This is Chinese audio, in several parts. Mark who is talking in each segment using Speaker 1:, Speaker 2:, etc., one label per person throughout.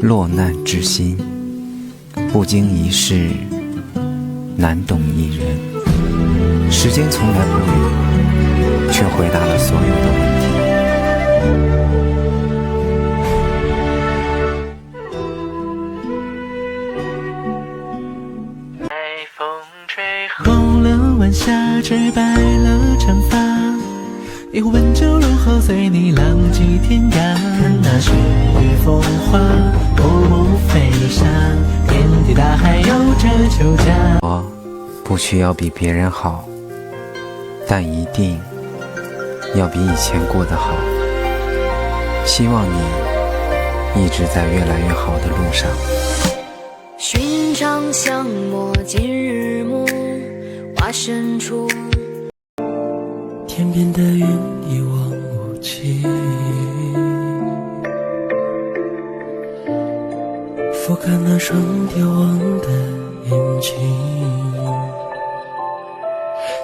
Speaker 1: 落难之心，不经一事，难懂一人。时间从来不语，却回答了所有的问题。
Speaker 2: 风吹红了晚霞，吹白了长发。一壶温酒入喉，随你浪迹天涯。看那雪月风花，
Speaker 1: 我不需要比别人好，但一定要比以前过得好。希望你一直在越来越好的路上。
Speaker 3: 寻常巷陌，今日暮，花深处。
Speaker 2: 天边的云一望无际，俯瞰那双眺望的眼睛。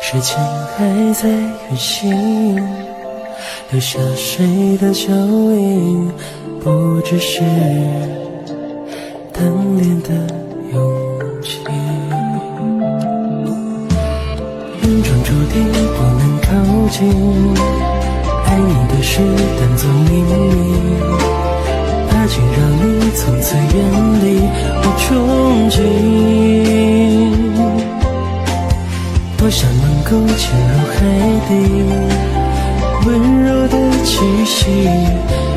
Speaker 2: 时间还在远行，留下谁的脚印？不只是单恋的勇气。命中注定不能靠近，爱你的事当作秘密，怕竟让你从此远离我憧憬。多想能够潜入海底，温柔的气息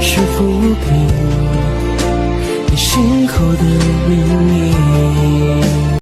Speaker 2: 是抚平你心口的秘密。